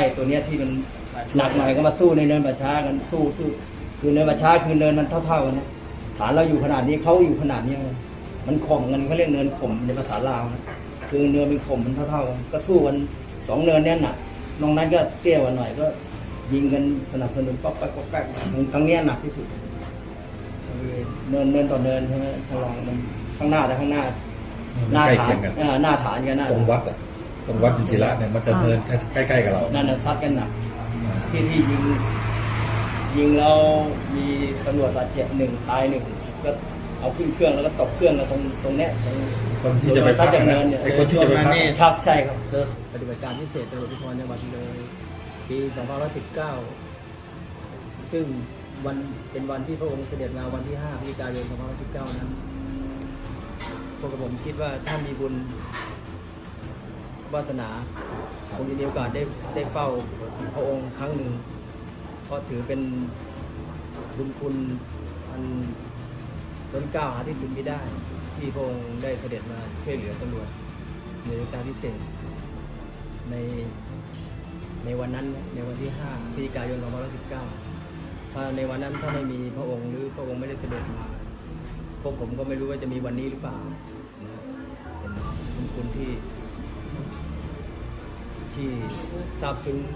ได้ตัวเนี้ยที่มันหนักหน่อยก็มาสู้ในเนินประชากันสู้สู้คือเนินประชาคือเนินมันเท่าๆกันนะฐานเราอยู่ขนาดนี้เขาอยู่ขนาดนี้นะมันข่มกันเขาเรียกเนินข่มในภาษาลาวนะคือเนินเป็นข่มมันเท่าๆกันก็สู้กันสองเนินเนี้ยหนักนอกนั้นก็เตี้ยกว่าหน่อยก็ ยิงกันสนับสนุนป๊อกแป๊กป๊อกแป๊กครั้งเนี้ยหนักที่สุดคือเนินเนินต่อเนินใช่ไหมทลองมันข้างหน้าแต่ข้างหน้า หน้าใกล้ฐาเคีนยงกันอ่าหน้าฐานกันหน้าตรงวัดอะ ตรงวัดอินศิระเนี่ยมันจะเนินใกล้ๆกับเรานั่นน่ะซัดกันหนักที่ที่ยิง ยิงแล้วมีตำรวจบาดเจ็บหนึ่งตายหนึ่งก็เอาขึ้นเครื่องแล้วก็ตกเครื่องแล้วตรงตรงเนี้ยตรงคนที่จะไปพักถ้าจะนะเนินเนี่ยไอ้คนที่จะไปพักนี่ครับใช่ครับเจอปฏิบัติการพิเศษตำรวจภูธรจังหวัดเลยปี2519 ซึ่งวันเป็นวันที่พระองค์เสด็จมาวันที่5พฤศจิกายน2519 นั้นพวกกับผมคิดว่าถ้ามีบุญ วาสนาคงมีโอกาสได้ได้เฝ้าพระองค์ครั้งหนึ่งเพราะถือเป็นบุญคุณอันล้นเกล้าหาที่สุดไม่ได้ ที่พระองค์ได้เสด็จมาช่วยเหลือตำรวจในการพิเศษในในวันนั้นในวันที่5พฤศจิกายน2519ถ้าในวันนั้นถ้าไม่มีพระองค์หรือพระองค์ไม่ได้เสด็จมาพวกผมก็ไม่รู้ว่าจะมีวันนี้หรือเปล่านะเป็นบุญคุณที่ ที่ซาบซึ้ง